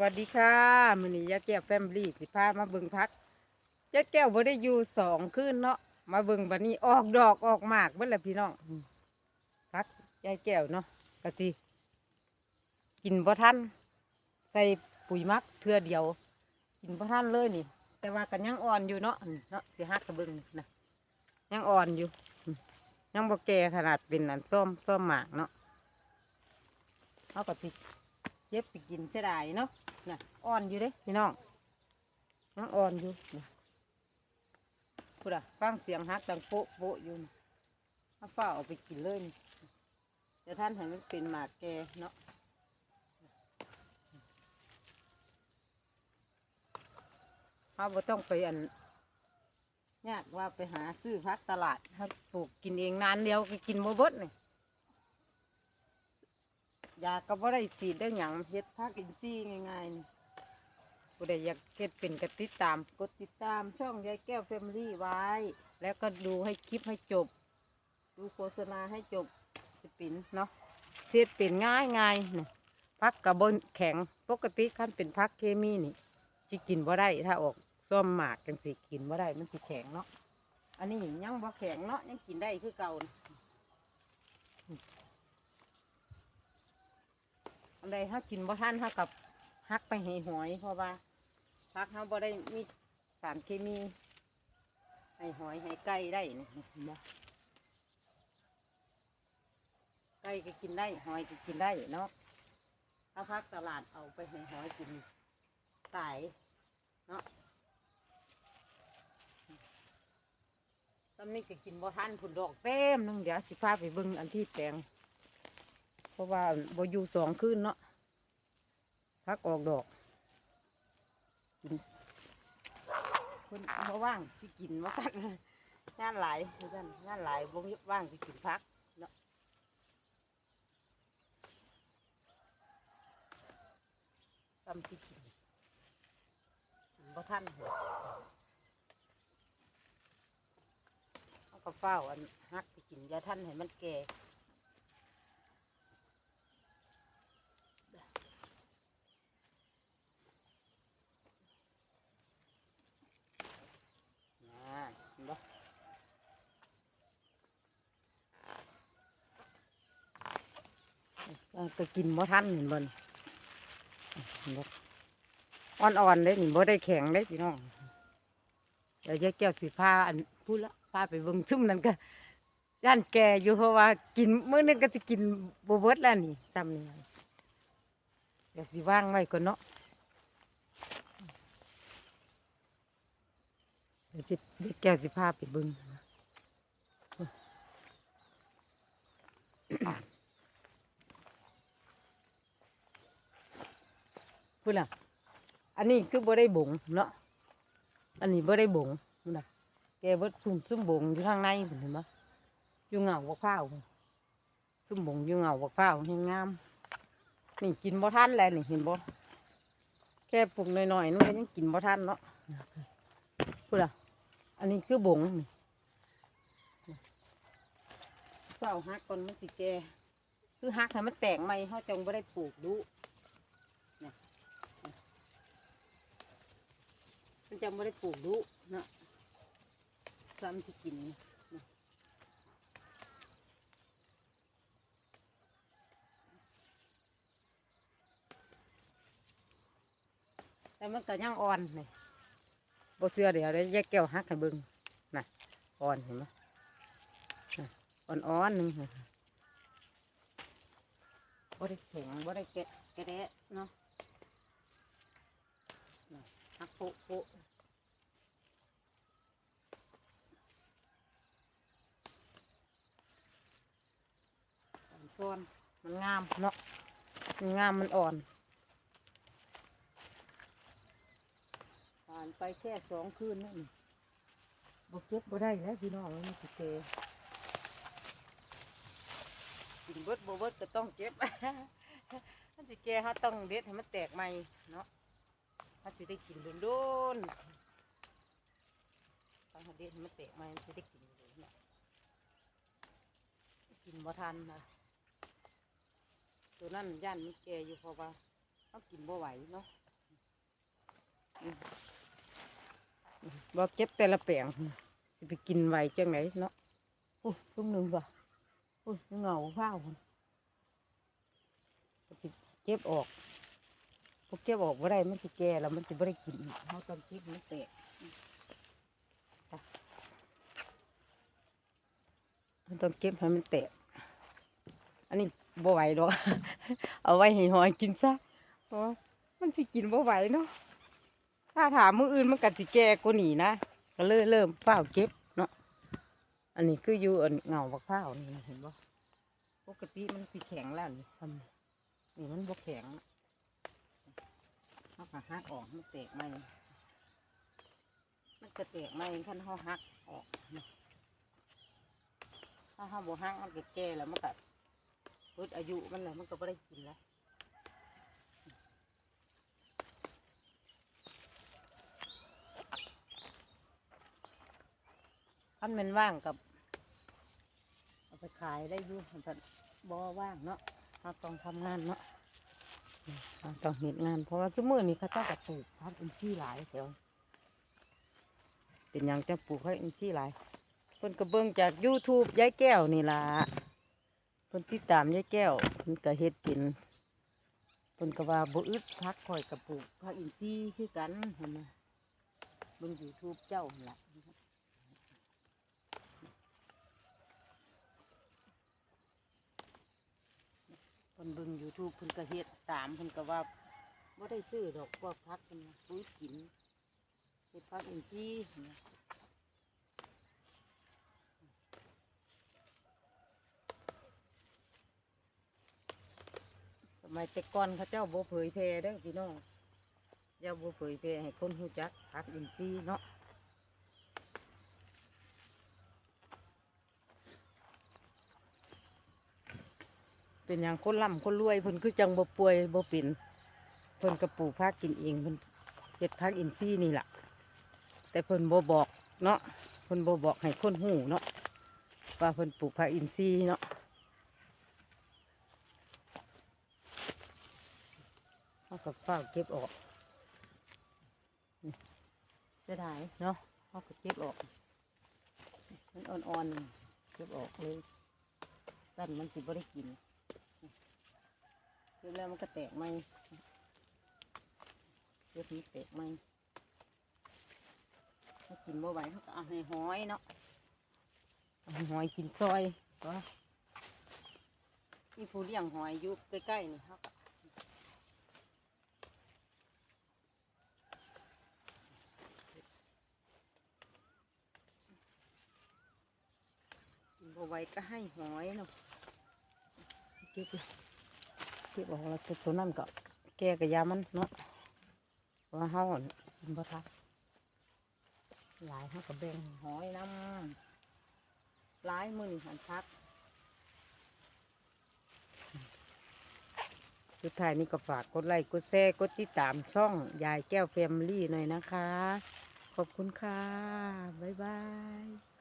วัสดีค่ะมือนี้ยาแก้วแฟมลี่สิพามาเบิ่งพักยาแก้วบ่ได้อยู่สองคืนเนาะมาเบิ่งบัดนี้ออกดอกออกหมากเบิดแล้วพี่น้องพักยาแก้วเนาะก็สิกินบ่ทันใส่ปุ๋ยมักเทื่อเดียว กินบ่ทันเลยนี่ แต่ว่ากันยังอ่อนอยู่เนาะเนาะสิฮักกระเบิ่งนะยังอ่อนอยู่ ยังบ่แก่ขนาดเป็นอันส้มส้มหมากเนาะเอาก็สิเย็บไปกินเสียดายเนาะ น่ะอ่อนอยู่เด้พี่น้องยังอ่อนอยู่นะพูดอะฟังเสียงฮักดังโป๊ะโป๊ะอยู่นะเอาฝ้าเอาไปกินเลยนี่เดี๋ยวท่านให้มันเป็นหมากแกเนาะเอาบ่ต้องไปอันยากว่าไปหาซื้อพักตลาดถ้าปลูกกินเองนานเดียวก็กินบ่เบิดนี่ย ยาก็บ่ได้สีดได้หยังเฮ็ดพักอินซี่ง่ายๆนี่ผู้ใดอยากเฮ็ดเป็นกติดตามกดติดตามช่องยายแก้วแฟมิลี่ไว้ แล้วก็ดูให้คลิปให้จบ ดูโฆษณาให้จบสิปินเนาะเฮ็ดเป็นง่ายง่ายนี่พักกับบนแข็งปกติคันเป็นพักเคมีนี่สิกินบ่ได้ถ้าออกส้มหมากกันสิกินบ่ได้มันสิแข็งเนาะอันนี้ยังบ่แข็งเนาะยังกินได้คือเก่านะ อันใดถ้ากินบ่ทันถ้ากับฮักไปให้หอยเพราะว่าพักเขาบ่ได้มีสารเคมีให้หอยให้ไก่ได้นี่เนบ่ไก่ก็กินได้ หอยก็กินได้เนาะถ้าพักตลาดเอาไปให้หอยกินตายเนาะตอนนี้ก็กินบ่ทันผุนดอกเต็มนึงเดี๋ยวสิพาไปเบิ่งอันที่แปลง ราะว่าบ่อยู่สองคืนเนาะพักออกดอกกินคนบ่ว่างสิกินมาพักงานหลายคือนงานหลายบ่มีว่างสิกินพักเนาะตำสิกินบ่ทันหัวเอาก็เฝ้าอันฮักไปกินยาท่านให้มันแก่ น่าเห็นบ่เออ ก็กินบ่ทันเห็นบ่นี่เห็นอ่อนๆเลยนี่บ่ได้แข็งเลยพี่น้องเดี๋ยวยายแก้วสิพาอันพูดละพาไปเบิ่งซุ่มนั่นก็ย่านแก่อยู่เพราะว่ากินเมื้อนึงก็สิกินบ่เบิดแล้วนี่ซ้ำนี่เดี๋ยวสิว่างไว้ก่อนเนาะเดี๋ยวสิเด็กแก้วสิพาไปเบึง พูดล่ะ อันนี้คือบ่ได้บงเนาะอันนี้บ่ได้บงพูดล่ะแกเบิดซุ่มซุ่มบงอยู่ข้างในเห็นไหมอยู่เงาบักพร้าวพุ่นซุ่มบงอยู่เงาบักพร้าวให้งามนี่กินบ่ทันแล้วนี่เห็นบ่แค่ปลูกหน่อยๆนึงก็ยังกินบ่ทันเนาะพูดล่ะ อันนี้คือบงนี่เฝ้าฮักก่อนมันสิแกคือฮักให้มันแตกใหมเขาจงไม่ได้ปลูกดูเนี่ยเนี่ย มันจังไม่ได้ปลูกดูนะซ้ำที่กินแต่มันก็ยังอ่อนนี่บ่เสื้อเดี๋ยวได้แยกแก้วหักให้เบิ่งน่ะอ่อนเห็นไหมน่ะอ่อนๆหนึงน่ะบ่ได้แข็งบ่ได้แกะแกะแดเนาะ หักโปะโปะอ่อนมันงามเนาะมันงามมันอ่อนผ่านไปแค่สองคืนนั่นบกเก็บบ่ได้แล้วพี่น้องมันสิเกกินเบิดบ่เบิดก็ต้องเก็บมันสิแกฮะต้องเด็ดให้มันแตกใหม่เนาะ ถ้าสิได้กินโดนๆต้องเด็ดให้มันแตกใหม่มันสิได้กินเลยเนาะกินบ่ทันนะตัวนั้นย่านมันแก่อยู่เพราะว่าเขากินบ่ไหวเนาะอืมอืมบ่เก็บแต่ละแปลงสิไปกินไหวจังไหนเนาะโอ้ยซุ่มหนึ่งว่ะโอ้ยเหงาข้าวพุ่นก็สิเก็บออก พอเก็บออกบ่ได้มันสิแก่แล้วมันสิบ่ได้กินเขาต้องเก็บมันแตกมันต้องเก็บให้มันแตกอันนี้บ่ไหวดอก เอาไว้ให้หอยกินซะเพราะมันสิกินบ่ไหวเนาะถ้าถามมืออื่นมันก็สิแก่กว่านี้นะก็เลยเริ่มเฝ้าเก็บเนาะอันนี้คืออยู่อันเงาบักพร้านี่เห็นบ่ปกติมันสิแข็งแล้วนี่ทำนี่มันบ่แข็งนะ เอาขาหักออกมันแตกไหมมันจะแตกไหมคันเฮาหักออกถ้าเฮาบ่หักมันก็แก่แล้วมันก็เพิดอายุมันเลยมันก็ไม่ได้กินแล้วคันมันว่างกับเอาไปขายได้อยู่แต่บ่ว่างเนาะเราต้องทำงานเนาะ ต้องเห็นงาน เพราะว่าชั่วโมงนี้เขาเจ้าก็ปลูกพักอินทรีหลายแถวเป็นยังจะปลูกพักอินทรีหลายเพิ่นก็เบิ่งจาก YouTube ยายแก้วนี่ล่ะเพิ่นติดตามยายแก้วเพิ่นก็เฮ็ดกินเพิ่นก็ว่าบ่อึดพักข่อยกับปลูกผักอินทรีคือกันเห็นไหมเบิ่ง YouTube เจ้าหล่ะ เพิ่นเบิ่ง YouTube เพิ่นก็เฮ็ดตามเพิ่นก็ว่าบ่ได้ซื้อดอกพวกผักเพิ่นนะปุ๋ยกินเฮ็ดผักอินทรีย์เนไหมสมัยแต่ก่อนเขาเจ้าบ่เผยแพร่เด้อพี่น้องอย่าบ่เผยแพร่ให้คนรู้จักพักอินทรีย์เนาะ เป็นอย่างคนร่ำคนรวยเพิ่นคือจังบ่ป่วยบ่เป็นเพิ่นก็ปลูกพักกินเองเพิ่นเฮ็ดพักอินทรีย์นี่แหละแต่เพิ่นบ่บอกเนาะเพิ่นบ่บอกให้คนหูเนาะว่าเพิ่นปลูกพักอินทรีย์เนาะเขากับฝ้าเก็บออกจะได้เนาะเขาก็เก็บออกมันอ่อนๆเก็บออกเลยสั้นมันสิบ่ได้กิน เก็บแล้วมันก็แตกไหมเก็บนี้แตกไหมถ้ากินบ่ไหวเขาก็เอาให้หอยเนาะเอาให้หอยกินซอยก็มีผู้เลี้ยงหอยอยู่ใกล้ๆนี่เขาก็กินบ่ไหวก็ให้หอยเนาะเก็บเลย เก็บออกแล้วแต่ตัวนั้นก็แก้กับยามันเนาะว่าเฮากินบ่ทันหลายเฮาก็แบ่งหอยน้ำหลายมื้อนี่หันพักสุดท้ายนี้ก็ฝากกดไลค์กดแชร์กดติดตามช่องยายแก้วแฟมลี่หน่อยนะคะ ขอบคุณค่ะ บ๊ายบาย